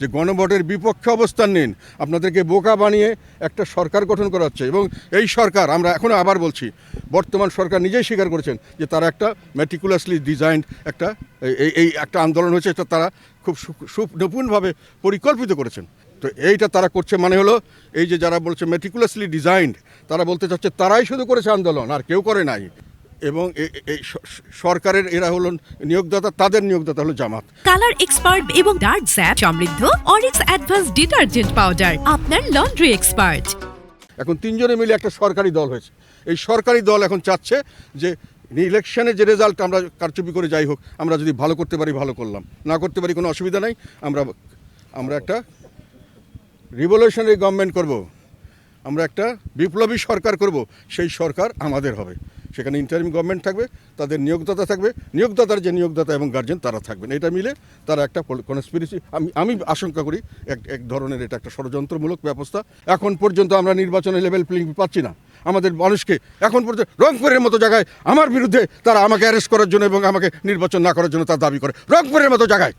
যে গণভোটের বিপক্ষে অবস্থান নিন। আপনাদেরকে বোকা বানিয়ে একটা সরকার গঠন করা হচ্ছে এবং এই সরকার, আমরা এখনও আবার বলছি, বর্তমান সরকার নিজেই স্বীকার করেছেন যে তারা একটা ম্যাটিকুলাসলি ডিজাইন্ড একটা, এই- এই একটা আন্দোলন হয়েছে এটা তারা খুব সুনিপুণভাবে পরিকল্পিত করেছেন। তো এইটা তারা করছে মানে হলো, এই যে যারা বলছে মেটিকুলাসলি ডিজাইন্ড তারা বলতে চাচ্ছে তারাই শুধু করেছে আন্দোলন, আর কেউ করে নাই। এবং এই সরকারের এরা হলো নিয়োগদাতা তাদের নিয়োগদাতা হলো জামাত। কালার এক্সপার্ট এবং ডার্ক স্যাপ সমৃদ্ধ অরিক্স অ্যাডভান্স ডিটারজেন্ট পাউডার আপনার লন্ড্রি এক্সপার্ট। এখন তিনজনে মিলে একটা সরকারি দল হয়েছে। এই সরকারি দল এখন চাচ্ছে যে ইলেকশনে যে রেজাল্ট আমরা কারচুপি করে যাই হোক আমরা যদি ভালো করতে পারি ভালো করলাম। না করতে পারি কোনো অসুবিধা নাই। আমরা আমরা একটা রিভলিউশনারি গভর্নমেন্ট করব। আমরা একটা বিপ্লবী সরকার করব। সেই সরকার আমাদের হবে। সেখানে ইন্টারিম গভর্নমেন্ট থাকবে, তাদের নিয়োগদাতা থাকবে, নিয়োগদাতার যে নিয়োগদাতা এবং গার্জেন তারা থাকবেন। এটা মিলে তারা একটা কনস্পিরেসি আমি আমি আশঙ্কা করি এক এক ধরনের এটা একটা ষড়যন্ত্রমূলক ব্যবস্থা। এখন পর্যন্ত আমরা নির্বাচনে লেভেল প্লেইং পাচ্ছি না। আমাদের মানুষকে এখন পর্যন্ত রংপুরের মতো জায়গায় আমার বিরুদ্ধে তারা আমাকে অ্যারেস্ট করার জন্য এবং আমাকে নির্বাচন না করার জন্য তার দাবি করে। রংপুরের মতো জায়গায়।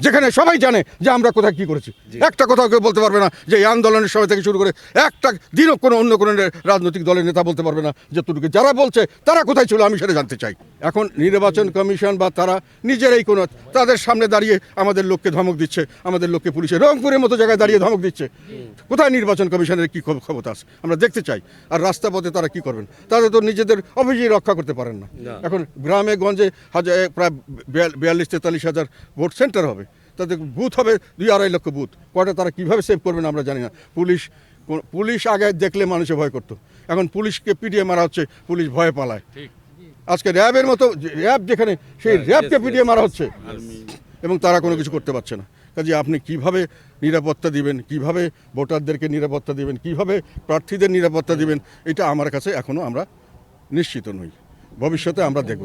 যেখানে সবাই জানে যে আমরা কোথায় কি করেছি। একটা কোথাও কেউ বলতে পারবে না যে এই আন্দোলনের সময় থেকে শুরু করে একটা দিনও কোনো অন্য কোনো রাজনৈতিক দলের নেতা বলতে পারবে না যে যতটুকু যারা বলছে তারা কোথায় ছিল আমি সেটা জানতে চাই। এখন নির্বাচন কমিশন বা তারা নিজেরাই কোনো তাদের সামনে দাঁড়িয়ে আমাদের লোককে ধমক দিচ্ছে আমাদের লোককে পুলিশে রংপুরের মতো জায়গায় দাঁড়িয়ে ধমক দিচ্ছে। কোথায় নির্বাচন কমিশনের কী ক্ষম- ক্ষমতা আছে? আমরা দেখতে চাই। আর রাস্তা পথে তারা কি করবেন? তারা তো নিজেদের অফিসেই রক্ষা করতে পারেন না। এখন গ্রামে গঞ্জে হাজার প্রায় বিয়াল্লিশ তেতাল্লিশ হাজার ভোট সেন্টার হবে। তাদের বুথ হবে দুই আড়াই লক্ষ বুথ। কয়টা তারা কীভাবে সেভ করবেন আমরা জানি না। পুলিশ পুলিশ আগে দেখলে মানুষে ভয় করতো। এখন পুলিশকে পিটিয়ে মারা হচ্ছে পুলিশ ভয়ে পালায়। আজকে র্যাবের মতো র্যাব যেখানে সেই র্যাবকে পিটিয়ে মারা হচ্ছে। এবং তারা কোনো কিছু করতে পারছে না। কাজে আপনি কীভাবে নিরাপত্তা দিবেন কীভাবে ভোটারদেরকে নিরাপত্তা দিবেন কীভাবে প্রার্থীদের নিরাপত্তা দিবেন এটা আমার কাছে এখনও আমরা নিশ্চিত নই। ভবিষ্যতে আমরা দেখব।